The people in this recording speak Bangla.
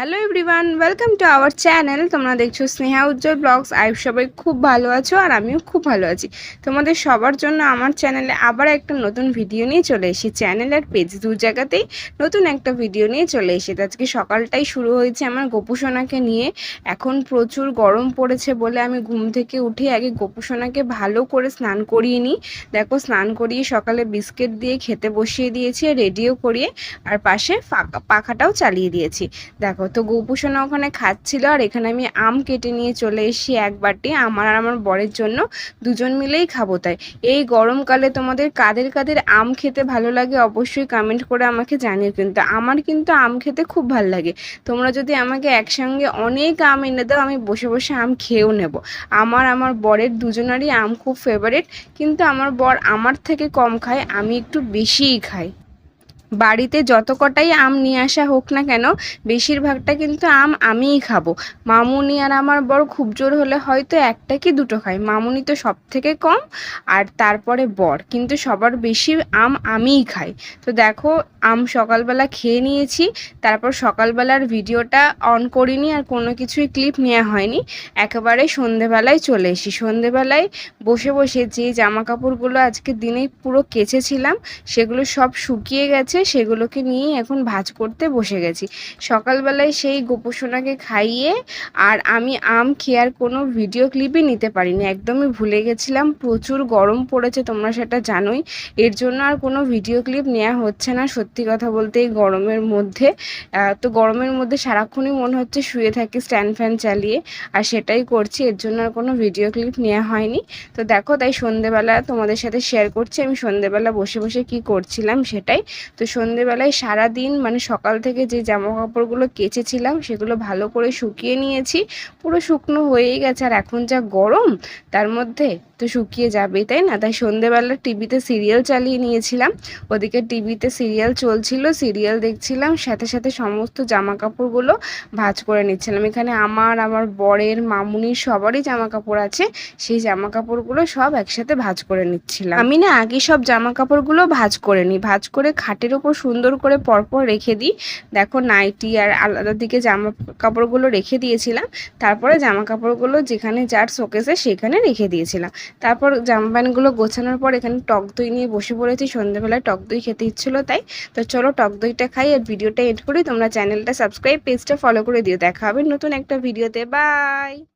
Hello everyone welcome to our channel তোমরা দেখছ স্নেহা উজ্জ্বল ব্লগস আই সবাই খুব ভালো আছো আর আমিও খুব ভালো আছি। তোমাদের সবার জন্য আমার চ্যানেলে আবার একটা নতুন ভিডিও নিয়ে চলে এসেছি। চ্যানেল আর পেজ দু জায়গাতেই নতুন একটা ভিডিও নিয়ে চলে এসেছি। আজকে সকালটাই শুরু হয়েছে আমার গোপুসোনাকে নিয়ে। এখন প্রচুর গরম পড়েছে বলে আমি ঘুম থেকে উঠে আগে গোপুসোনাকে ভালো করে স্নান করিয়ে নিই। দেখো স্নান করিয়ে সকালে বিস্কিট দিয়ে খেতে বসিয়ে দিয়েছি রেডিও করিয়ে, আর পাশে পাখাটাও চালিয়ে দিয়েছি। দেখো তো গোপুসোনা ওখানে খাচ্ছিল আর এখানে আমি আম কেটে নিয়ে চলে এসেছি এক বাটি, আমার আর আমার বরের জন্য। দুজন মিলেই খাব তাই। এই গরমকালে তোমাদের কাদের কাদের আম খেতে ভালো লাগে অবশ্যই কমেন্ট করে আমাকে জানিও কিন্তু। আমার কিন্তু আম খেতে খুব ভালো লাগে। তোমরা যদি আমাকে একসঙ্গে অনেক আম এনে দাও, আমি বসে বসে আম খেয়েও নেব। আমার আমার বরের দুজনারই আম খুব ফেভারিট কিন্তু আমার বর আমার থেকে কম খায়, আমি একটু বেশিই খাই। বাড়িতে যত কটাই আম নিয়ে আসা হোক না কেন, বেশিরভাগটা কিন্তু আম আমিই খাব। মামুনি আর আমার বর খুব জোর হলে হয়তো একটা কি দুটো খায়। মামুনি তো সব থেকে কম আর তারপরে বর, কিন্তু সবার বেশি আম আমিই খাই। তো দেখো, আম সকালবেলা খেয়ে নিয়েছি, তারপর সকালবেলার ভিডিওটা অন করিনি আর কোনো কিছুই ক্লিপ নেওয়া হয়নি। একেবারে সন্ধেবেলায় চলে এসি সন্ধেবেলায় বসে বসে যে জামা কাপড়গুলো আজকে দিনে পুরো কেচেছিলাম, সেগুলো সব শুকিয়ে গেছে সেগুলোকে নিয়ে এখন ভাজ করতে বসে গেছি। সকালবেলায় সেই গোপোষণাকে খাইয়ে আর আমি আম খেয়ার কোনো ভিডিও ক্লিপই নিতে পারিনি। একদমই ভুলে গেছিলাম, প্রচুর গরম পড়েছে, তোমরা সেটা জানোই। এর জন্য আর কোনো ভিডিও ক্লিপ নেওয়া হচ্ছে না, সত্যি কথা বলতে এই গরমের মধ্যে। তো গরমের মধ্যে সারাক্ষণই মনে হচ্ছে শুয়ে থাকি, স্ট্যান্ড ফ্যান চালিয়ে, আর সেটাই করছি, এর জন্য আর কোনো ভিডিও ক্লিপ নেওয়া হয়নি। তো দেখো, তাই সন্ধেবেলা তোমাদের সাথে শেয়ার করছি, আমি সন্ধেবেলা বসে বসে কি করছিলাম সেটাই। তো সন্ধেবেলায় সারা দিন মানে সকাল থেকে যে জামা কাপড়গুলো কেচেছিলাম, সেগুলো ভালো করে শুকিয়ে নিয়েছি। পুরো শুকনো হয়েই গেছে আর এখন যা গরম, তার মধ্যে তো শুকিয়ে যাবেই, তাই না? তাই সন্ধেবেলা টিভিতে সিরিয়াল চালিয়ে নিয়েছিলাম। ওদিকে টিভিতে সিরিয়াল চলছিল, সিরিয়াল দেখছিলাম, সাথে সাথে সমস্ত জামা কাপড়গুলো ভাজ করে নিচ্ছিলাম। এখানে আমার আমার বরের, মামুনির সবারই জামা কাপড় আছে, সেই জামা কাপড়গুলো সব একসাথে ভাজ করে নিচ্ছিলাম। আমি না আগে সব জামা কাপড়গুলো ভাজ করে নিই, ভাজ করে খাটের ওপর সুন্দর করে পরপর রেখে দিই। দেখো নাইটি আর আলাদা দিকে জামা কাপড়গুলো রেখে দিয়েছিলাম, তারপরে জামা কাপড়গুলো যেখানে যার শোকেসে সেখানে রেখে দিয়েছিলাম। তারপর জামা প্যান্টগুলো গোছানোর পর এখানে টক দই নিয়ে বসে পড়েছি। সন্ধ্যেবেলায় টক দই খেতে ইচ্ছিল তাই। তো চলো টক দইটা খাই আর ভিডিওটা এড করি। তোমরা চ্যানেলটা সাবস্ক্রাইব পেজটা ফলো করে দিও। দেখা হবে নতুন একটা ভিডিওতে বাই